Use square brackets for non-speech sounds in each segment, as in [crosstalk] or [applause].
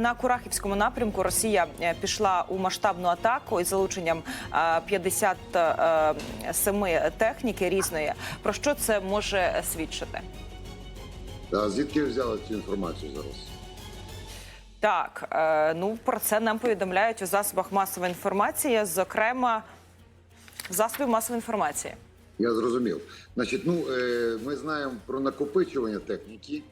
на Курахівському напрямку Росія е, пішла у масштабну атаку із залученням е, 57 техніки різної. Про що це може свідчити? А звідки взяли цю інформацію зараз? Так, е, ну про це нам повідомляють у засобах масової інформації, зокрема засобів масової інформації. Я зрозумів. Значить, ну е, ми знаємо про накопичування техніки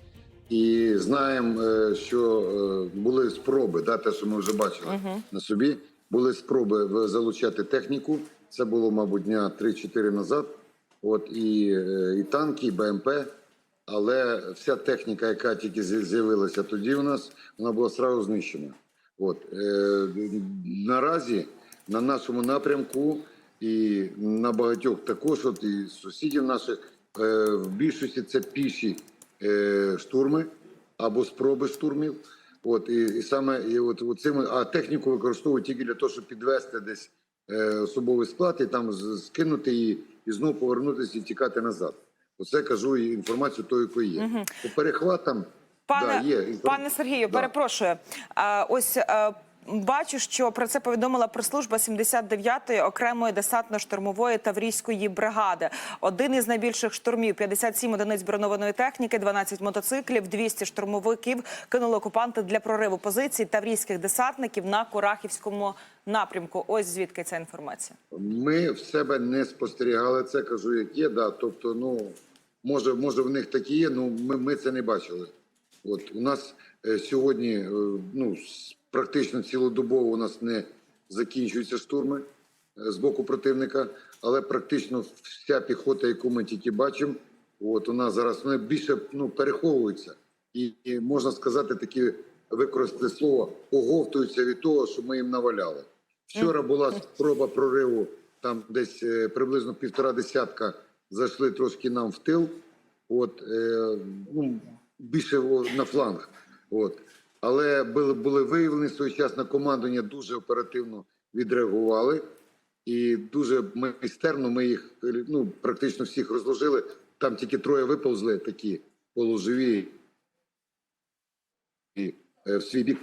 і знаємо, е, що е, були спроби, да, те, що ми вже бачили на собі. Були спроби залучати техніку. Це було, мабуть, дня 3-4 назад. От і, е, і танки, і БМП. Але вся техніка, яка тільки з'явилася тоді, у нас вона була сразу знищена. От е, наразі на нашому напрямку і на багатьох також, от і сусідів наших, е, в більшості це піші штурми або спроби штурмів. От і, і саме і от, от цим, а техніку використовують тільки для того, щоб підвести десь е, особовий склад і там скинути її і знову повернутися і тікати назад. Оце кажу і інформацію тою, якою є. По перехватам Пане, да, є пане Сергію, Да. перепрошую. А, ось а, бачу, що про це повідомила прес-служба 79-ї окремої десантно-штурмової таврійської бригади. Один із найбільших штурмів: 57 одиниць броньованої техніки, 12 мотоциклів, 200 штурмовиків кинули окупанти для прориву позицій таврійських десантників на Курахівському напрямку. Ось звідки ця інформація. Ми в себе не спостерігали це, кажу, як є. Да. Тобто, ну може, може, в них такі є, ну ми, ми це не бачили. От у нас е, сьогодні е, ну практично цілодобово у нас не закінчуються штурми е, з боку противника, але практично вся піхота, яку ми тільки бачимо, от у нас зараз вони більше ну переховуються, і, і можна сказати, такі використати слово оговтуються від того, що ми їм наваляли. Вчора була спроба прориву, там десь е, приблизно півтора десятка зайшли трошки нам в тил, от е, ну, більше на фланг. От. Але були, виявлені своєчасно командування дуже оперативно відреагували. І дуже майстерно ми їх ну, практично всіх розложили. Там тільки троє виповзли такі полуживі і е, в свій бік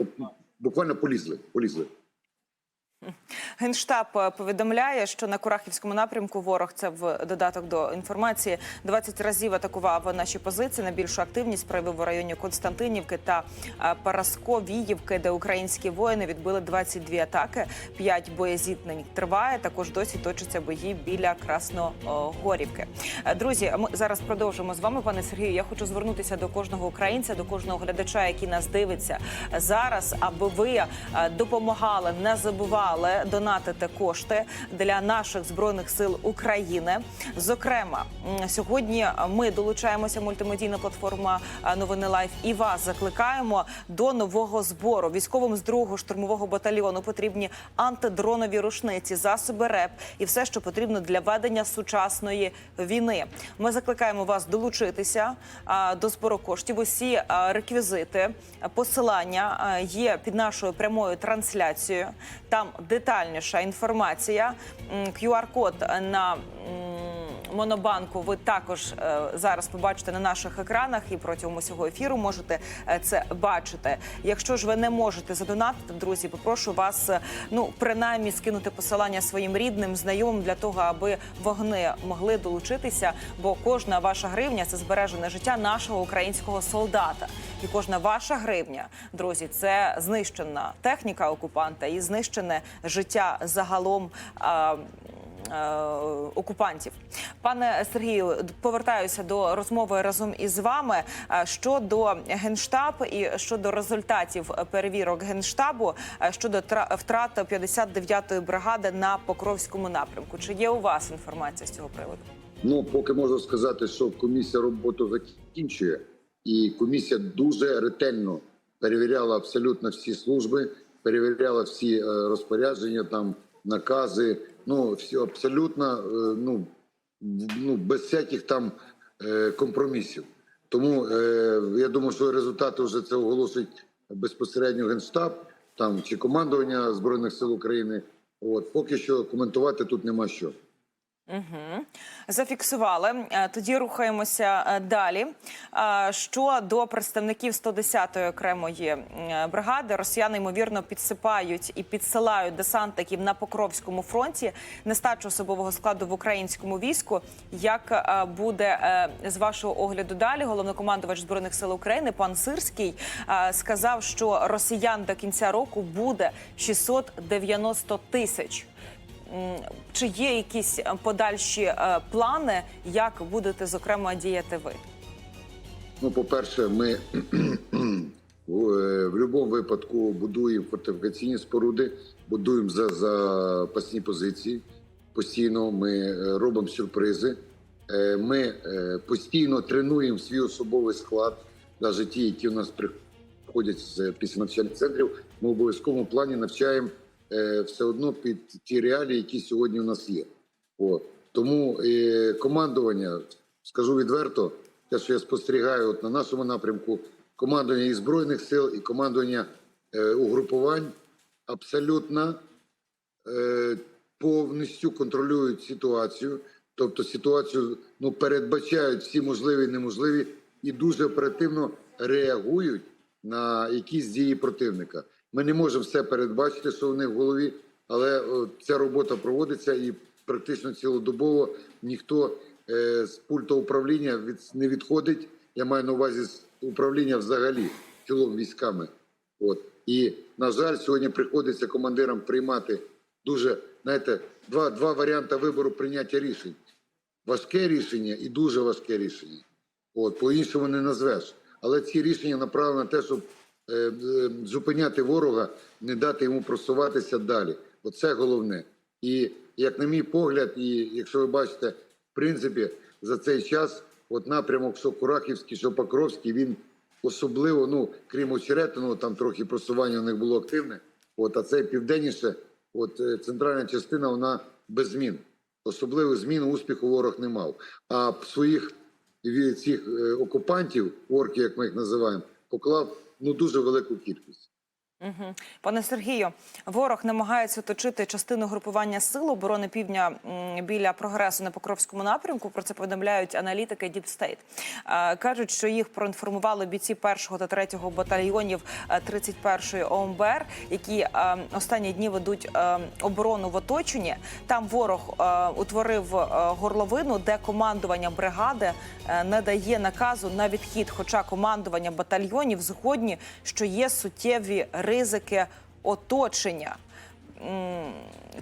буквально полізли. полізли. [laughs] Генштаб е, повідомляє, що на Курахівському напрямку ворог це в додаток до інформації 20 разів атакував наші позиції. Найбільшу активність проявив у районі Константинівки та е, Парасковіївки, де українські воїни відбили 22 атаки. 5 боєзіткнень триває. Також досі точаться бої біля Красногорівки. Е, Друзі, ми зараз продовжимо з вами, пане Сергію. Я хочу звернутися до кожного українця, до кожного глядача, який нас дивиться зараз, аби ви допомагали, не забували донатити кошти для наших збройних сил України. Зокрема, сьогодні ми долучаємося мультимедійна платформа е, Новини Лайф і вас закликаємо до нового збору. Військовим з другого штурмового батальйону потрібні антидронові рушниці, засоби РЕП і все, що потрібно для ведення сучасної війни. Ми закликаємо вас долучитися до збору коштів. Усі реквізити, посилання є під нашою прямою трансляцією. Там детальніша інформація. М, QR-код на Монобанку ви також е, зараз побачите на наших екранах і протягом усього ефіру можете е, це бачити. Якщо ж ви не можете задонатити, друзі, попрошу вас е, ну принаймні скинути посилання своїм рідним, знайомим для того, аби вони могли долучитися. Бо кожна ваша гривня це збережене життя нашого українського солдата. І кожна ваша гривня, друзі, це знищена техніка окупанта і знищене життя загалом. Окупантів. Пане Сергію, повертаюся до розмови разом із вами е, щодо генштаб і щодо результатів перевірок генштабу е, щодо тра- втрат 59-ї бригади на Покровському напрямку. Чи є у вас інформація з цього приводу? Ну, поки можу сказати, що комісія роботу закінчує, і комісія дуже ретельно перевіряла абсолютно всі служби, перевіряла всі е, розпорядження, там накази. Ну, всі абсолютно е, ну, ну без всяких там е, компромісів. Тому е, я думаю, що результати вже це оголосить безпосередньо генштаб там чи командування збройних сил України. От поки що коментувати тут нема що. Угу. Зафіксували. Е, Тоді рухаємося е, далі. Е, Щодо представників 110-ї окремої бригади, росіяни ймовірно підсипають і підсилають десантників на Покровському фронті нестачу особового складу в українському війську. Як буде з вашого огляду далі? Головнокомандувач збройних сил України пан Сирський сказав, що росіян до кінця року буде 690 тисяч. Чи є якісь е, подальші е, плани, як будете зокрема діяти ви? Ну, по-перше, ми [clears throat] в, е, в будь-якому випадку будуємо фортифікаційні споруди, будуємо за запасні позиції. Постійно ми робимо сюрпризи. Ми постійно тренуємо свій особовий склад, навіть ті, які у нас приходять з після навчальних центрів. Ми в обов'язковому плані навчаємо все одно під ті реалії, які сьогодні у нас є. От. Тому е, командування, скажу відверто, те, що я спостерігаю от на нашому напрямку, командування і Збройних сил, і командування е, угрупувань абсолютно е, повністю контролюють ситуацію. Тобто ситуацію ну, передбачають всі можливі і неможливі і дуже оперативно реагують на якісь дії противника. Ми не можемо все передбачити, що в них в голові, але ця робота проводиться і практично цілодобово ніхто е, з пульта управління не відходить. Я маю на увазі управління взагалі цілом військами. От і на жаль, сьогодні приходиться командирам приймати дуже знаєте, два, два варіанти вибору прийняття рішень: важке рішення і дуже важке рішення. От по-іншому не назвеш. Але ці рішення направлені на те, щоб е, е, зупиняти ворога, не дати йому просуватися далі. Оце головне. І як на мій погляд, і якщо ви бачите, в принципі, за цей час, от напрямок, що Курахівський, що він особливо, ну крім очеретиного, там трохи просування у них було активне. От а цей південніше, от е, центральна частина, вона без змін. Особливих змін успіху ворог не мав. А своїх цих е, окупантів, орків, як ми їх називаємо, поклав ну дуже велику кількість. Пане Сергію, ворог намагається оточити частину групування сил оборони півдня біля прогресу на Покровському напрямку. Про це повідомляють аналітики Deep State. Е, кажуть, що їх проінформували бійці 1 та 3 батальйонів е, 31-ї ОМБР, які е, останні дні ведуть е, оборону в оточенні. Там ворог е, утворив е, горловину, де командування бригади е, не дає наказу на відхід. Хоча командування батальйонів згодні, що є суттєві ризики оточення.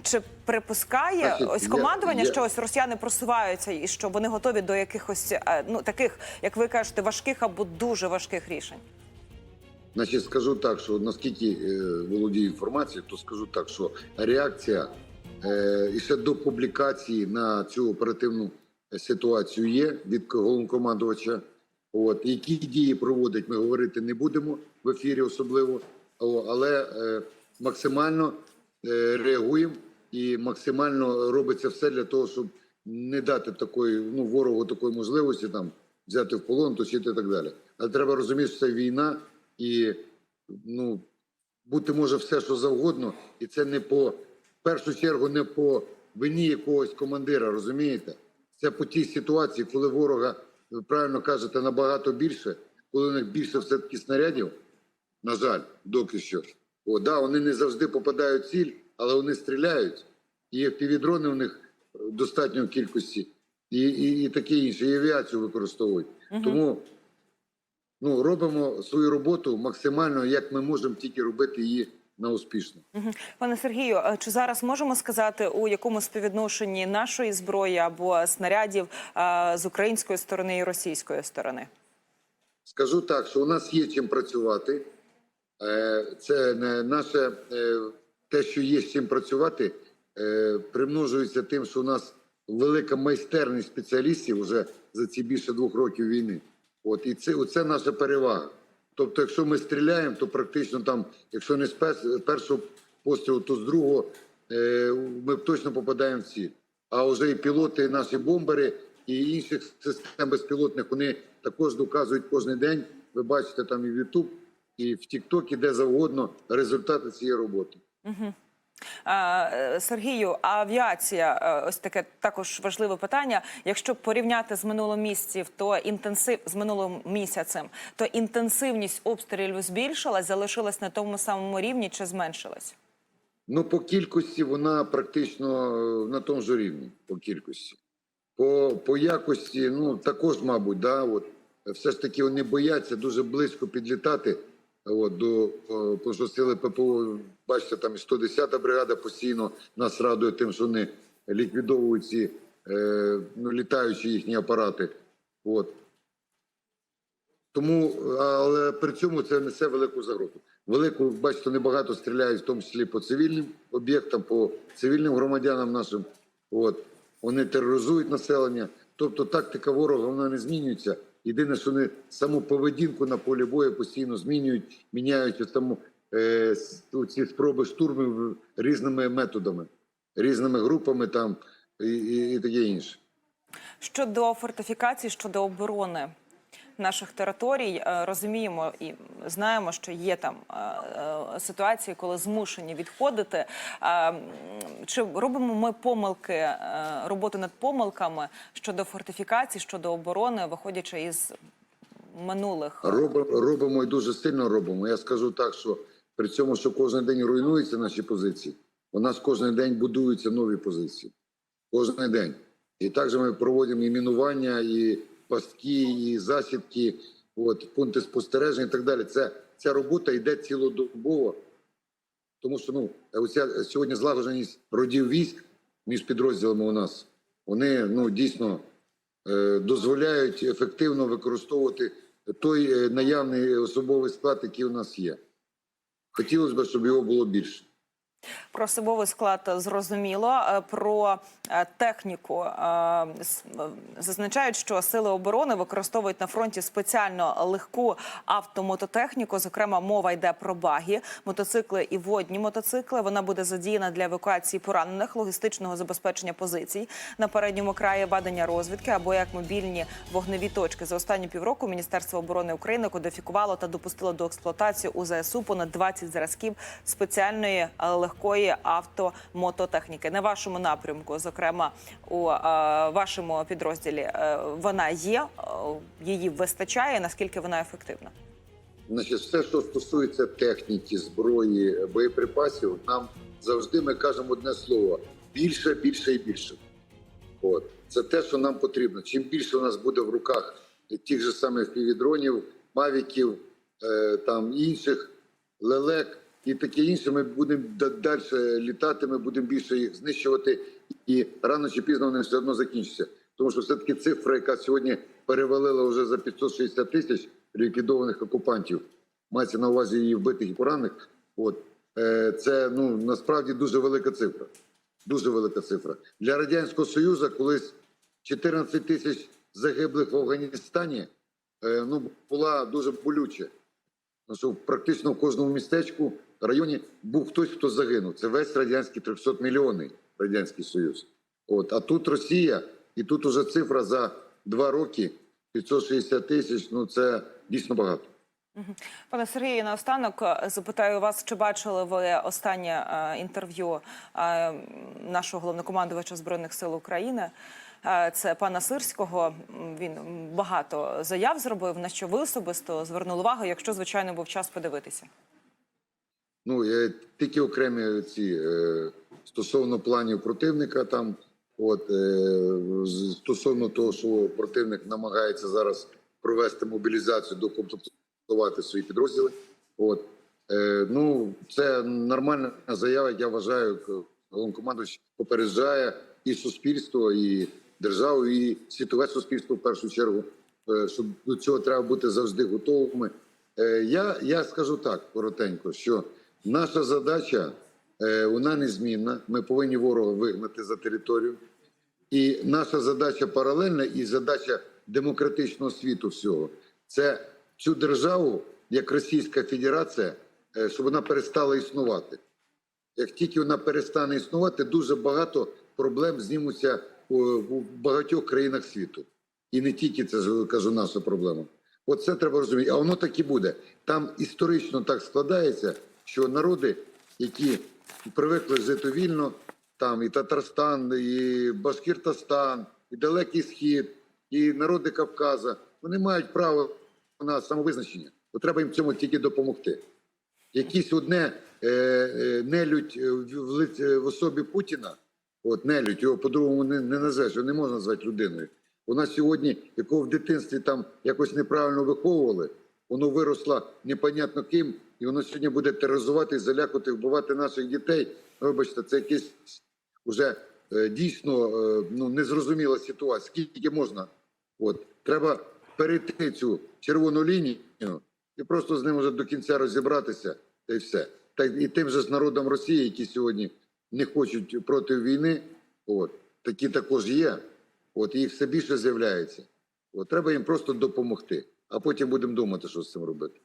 Чи припускає Значить, ось командування, я- що ось росіяни просуваються і що вони готові до якихось е, ну таких, як ви кажете, важких або дуже важких рішень? Значить, скажу так, що наскільки е, володію інформацією, то скажу так, що реакція е, і ще до публікації на цю оперативну ситуацію є від головнокомандувача. От які дії проводить, ми говорити не будемо в ефірі, особливо, але е, максимально е, реагуємо і максимально робиться все для того, щоб не дати такої ну ворогу такої можливості там взяти в полон, точити і так далі. Але треба розуміти, що це війна, і ну бути може все, що завгодно, і це не по в першу чергу не по вині якогось командира, розумієте? Це по тій ситуації, коли ворога, ви правильно кажете, набагато більше, коли у них більше все-таки снарядів, на жаль, доки що. О, да, вони не завжди попадають в ціль, але вони стріляють. І півдрони у них достатньо в кількості, і, і, і таке інше, і авіацію використовують. Тому ну, робимо свою роботу максимально, як ми можемо тільки робити її на успішно. Пане Сергію, е, чи зараз можемо сказати, у якому співвідношенні нашої зброї або снарядів е, з української сторони і російської сторони? Скажу так, що у нас є чим працювати. Е, Це наше е, те, що є з чим працювати, е, примножується тим, що у нас велика майстерність спеціалістів вже за ці більше двох років війни. От і це оце наша перевага. Тобто, якщо ми стріляємо, то практично там, якщо не з першого пострілу, то з другого ми точно попадаємо в ціль. А вже і пілоти, і наші бомбери, і інших систем безпілотних вони також доказують кожен день. Ви бачите там і в YouTube, і в TikTok, і де завгодно результати цієї роботи. Угу. Е, Сергію, а авіація е, ось таке також важливе питання. Якщо порівняти з минулим місяців, то інтенсив з минулим місяцем, то інтенсивність обстрілів збільшилась, залишилась на тому самому рівні чи зменшилась? Ну, по кількості вона практично е, на тому ж рівні, по кількості. По, по якості, ну також, мабуть, да, от, все ж таки вони бояться дуже близько підлітати. От, до, е, сили ППО, бачите, там і 110-та бригада постійно нас радує тим, що вони ліквідовують ці е, ну, літаючі їхні апарати. От. Тому, але при цьому це несе велику загрозу. Велику, бачите, небагато стріляють, в тому числі по цивільним об'єктам, по цивільним громадянам нашим. От вони тероризують населення. Тобто тактика ворога вона не змінюється. Єдине, що вони саму поведінку на полі бою постійно змінюють, міняють тому е, ці спроби штурмів різними методами, різними групами там і, і, і таке інше. Щодо фортифікацій, щодо оборони наших територій, е, розуміємо і знаємо, що є там е, е, ситуації, коли змушені відходити. Чи робимо ми помилки, роботу над помилками щодо фортифікацій, щодо оборони, виходячи із минулих? Робимо, робимо і дуже сильно робимо. Я скажу так, що при цьому, що кожен день руйнуються наші позиції, у нас кожен день будуються нові позиції. Кожен день. І також ми проводимо і мінування, і пастки, і засідки, от, пункти спостереження і так далі. Це, ця робота йде цілодобово. Тому що ну, оця сьогодні злагодженість родів військ між підрозділами у нас, вони ну, дійсно е, дозволяють ефективно використовувати той е, наявний особовий склад, який у нас є. Хотілося б, щоб його було більше. Про особовий склад зрозуміло. Е, Про е, техніку е, зазначають, що сили оборони використовують на фронті спеціально легку автомототехніку. Зокрема, мова йде про багі, мотоцикли і водні мотоцикли. Вона буде задіяна для евакуації поранених, логістичного забезпечення позицій на передньому краї ведення розвідки або як мобільні вогневі точки. За останні півроку Міністерство оборони України кодифікувало та допустило до експлуатації у ЗСУ понад 20 зразків спеціальної е, легкої автомототехніки. На вашому напрямку, зокрема у е, вашому підрозділі, е, вона є, е, її вистачає. Наскільки вона ефективна? Значить, все, що стосується техніки, зброї, боєприпасів, нам завжди ми кажемо одне слово: більше, більше і більше. От це те, що нам потрібно. Чим більше у нас буде в руках тих же самих півдронів, мавіків, е, там інших лелек і таке інше, ми будемо далі літати, ми будемо більше їх знищувати, і рано чи пізно вони все одно закінчаться. Тому що все таки цифра, яка сьогодні перевалила вже за 560 тисяч ліквідованих окупантів, мається на увазі її вбитих і поранених. От е, це ну насправді дуже велика цифра. Дуже велика цифра для радянського союзу. Колись 14 тисяч загиблих в Афганістані е, ну була дуже що практично в кожному містечку районі був хтось, хто загинув. Це весь радянський 300 мільйонний радянський союз. От а тут Росія, і тут уже цифра за два роки 560 тисяч. Ну це дійсно багато. Пане Сергію, наостанок е, запитаю вас, чи бачили ви останнє е, інтерв'ю е, нашого головнокомандувача збройних сил України? Це пана Сирського. Він багато заяв зробив. На що ви особисто звернули увагу, якщо звичайно був час подивитися? Ну е, тільки окремі ці е, стосовно планів противника, там от е, стосовно того, що противник намагається зараз провести мобілізацію, докомплектувати свої підрозділи. От ну це нормальна заява. Я вважаю, головнокомандуючий попереджає і суспільство, і державу, і світове суспільство в першу чергу. е, Що до цього треба бути завжди готовими. Я, я скажу так коротенько, що наша задача е, вона незмінна. Ми повинні ворога вигнати за територію. І наша задача паралельна, і задача демократичного світу всього це цю державу, як Російська Федерація, е, щоб вона перестала існувати. Як тільки вона перестане існувати, дуже багато проблем знімуться у, багатьох країнах світу. І не тільки це кажу наша проблема. От це треба розуміти. А воно так і буде. Там історично так складається, що народи, які привикли жити вільно. Там і Татарстан, і Башкіртостан, і Далекий Схід, і народи Кавказа. Вони мають право на самовизначення. То треба їм цьому тільки допомогти. Якісь одне е, е, нелюдь е, в, в, в особі Путіна, от нелюдь, його по-другому не, не назвеш, його не можна назвати людиною. Вона сьогодні, якого в дитинстві там якось неправильно виховували, воно виросло непонятно ким, і воно сьогодні буде тероризувати, залякувати, вбивати наших дітей. Вибачте, це якесь вже е, дійсно е, ну, незрозуміла ситуація. Скільки можна? От треба перейти цю червону лінію і просто з ним вже до кінця розібратися, й все. Так і тим же з народом Росії, які сьогодні не хочуть проти війни, от такі також є. От їх все більше з'являється. От треба їм просто допомогти, а потім будемо думати, що з цим робити.